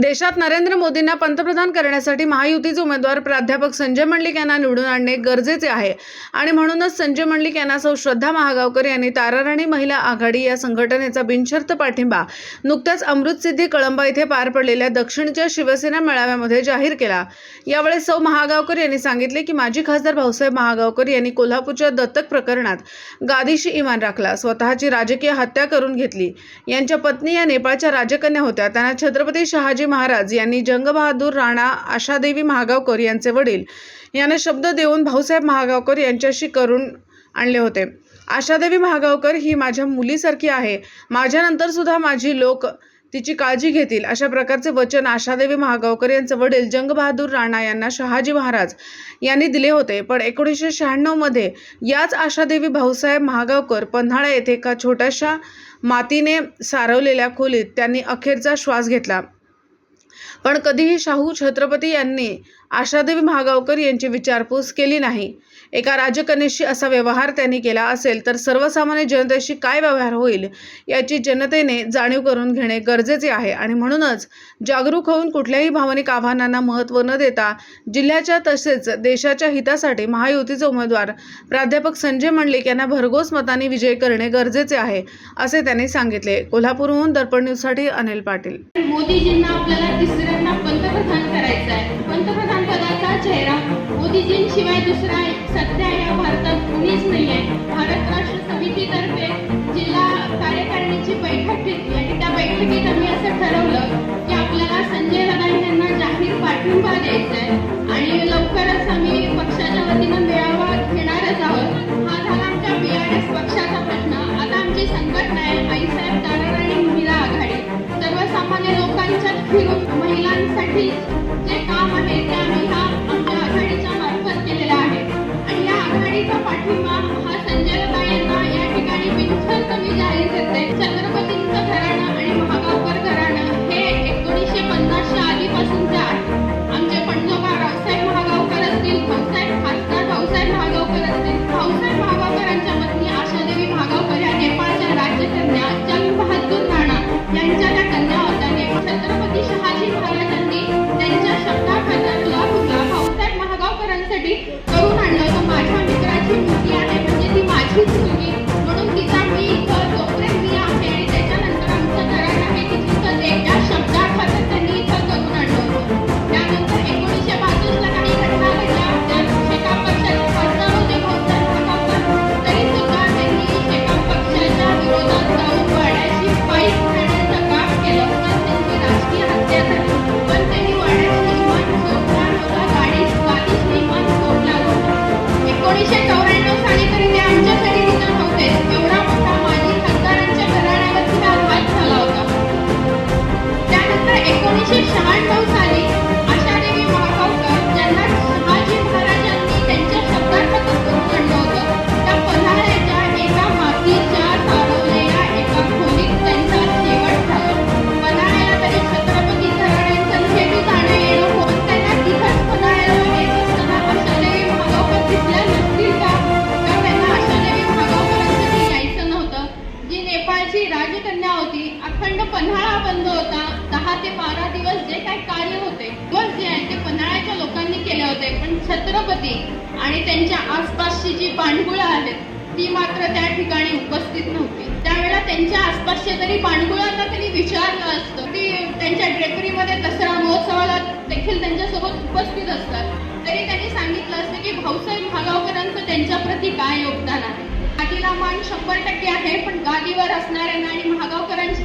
देशात नरेंद्र मोदींना पंतप्रधान करण्यासाठी महायुतीचे उमेदवार प्राध्यापक संजय मंडलिक यांना निवडून आणणे गरजेचे आहे. आणि म्हणूनच संजय मंडलिक यांना सौ श्रद्धा महागावकर यांनी ताराराणी महिला आघाडी या संघटनेचा बिनशर्त पाठिंबा नुकत्याच अमृतसिद्धी कळंबा इथे पार पडलेल्या दक्षिणच्या शिवसेना मेळाव्यामध्ये जाहीर केला. यावेळी सौ महागावकर यांनी सांगितले की माजी खासदार भाऊसाहेब महागावकर यांनी कोल्हापूरच्या दत्तक प्रकरणात गादीशी इमान राखला स्वतःची राजकीय हत्या करून घेतली. यांच्या पत्नी या नेपाळच्या राजकन्या होत्या. त्यांना छत्रपती शहाजी महाराज यांनी जंगबहादूर राणा आशादेवी महागावकर यांचे वडील यांना शब्द देऊन भाऊसाहेब महागावकर यांच्याशी करून आणले होते. आशादेवी महागावकर ही माझ्या मुलीसारखी आहे. माझ्यानंतर सुद्धा माझी लोक तिची काळजी घेतील. अशा प्रकारचे वचन आशादेवी महागावकर यांचे वडील जंगबहादूर राणा यांना शहाजी महाराज यांनी दिले होते. पण एकोणीसशे शहाण्णवमध्ये याच आशादेवी भाऊसाहेब महागावकर पन्हाळा येथे एका छोट्याशा मातीने सारवलेल्या खोलीत त्यांनी अखेरचा श्वास घेतला. पण कधीही शाहू छत्रपती यांनी आशादेवी महागावकर यांची विचारपूस केली नाही. एका राजकन्येशी असा व्यवहार त्यांनी केला असेल तर सर्वसामान्य जनतेशी काय व्यवहार होईल याची जनतेने जाणीव करून घेणे गरजेचे आहे. आणि म्हणूनच जागरूक होऊन कुठल्याही भावनिक आव्हानांना महत्त्व न देता जिल्ह्याच्या तसेच देशाच्या हितासाठी महायुतीचे उमेदवार प्राध्यापक संजय मंडलिक यांना भरघोस मताने विजय करणे गरजेचे आहे असे त्यांनी सांगितले. कोल्हापूरहून दर्पण न्यूजसाठी अनिल पाटील. मोदीजींना आपल्याला दुसऱ्यांना पंतप्रधान करायचं आहे. पंतप्रधान पदाचा चेहरा मोदीजींशिवाय दुसरा सध्या या भारतात कुणीच नाही आहे भारत राष्ट्र समितीतर्फे जिल्हा कार्यकारिणीची बैठक घेतली आणि त्या बैठकीत आम्ही असं ठरवलं की आपल्याला संजय लढाई यांना जाहीर पाठिंबा द्यायचा आहे. पन्हाळा बंद होता. दहा ते बारा दिवस जे काही कार्य होते दिवस जे आहे ते पन्हाळ्याच्या लोकांनी केले होते. पण छत्रपती आणि त्यांच्या आसपासची जी पाणगुळं आहेत ती मात्र त्या ठिकाणी उपस्थित नव्हती. त्यावेळेला त्यांच्या आसपासच्या तरी पाणगुळांना त्यांनी विचारलं असतं ती त्यांच्या ड्रेपरीमध्ये दसरा महोत्सवाला देखील त्यांच्यासोबत उपस्थित असतात. तरी त्यांनी सांगितलं असतं की भाऊसाहेब भागावकरांचं त्यांच्या प्रती काय योगदान आहे? गादीला मान शंभर टक्के आहे पण गादीवर असणाऱ्यांना आणि महागावकरांची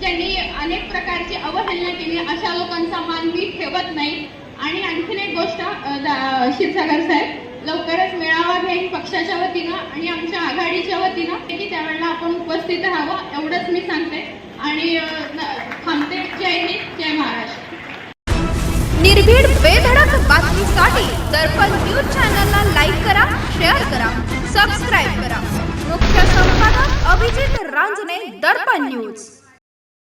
ज्यांनी अनेक प्रकारची अवहेलना केली अशा लोकांचा मान मी ठेवत नाही. आणि आणखीन एक गोष्ट क्षीरसागर साहेब लवकरच मेळावा घेईन पक्षाच्या वतीनं आणि आमच्या आघाडीच्या वतीनं. की त्यावेळेला आपण उपस्थित राहावं एवढंच मी सांगते. आणि थांबते. जय हिंद जय महाराष्ट्र. निर्भीड बेधडक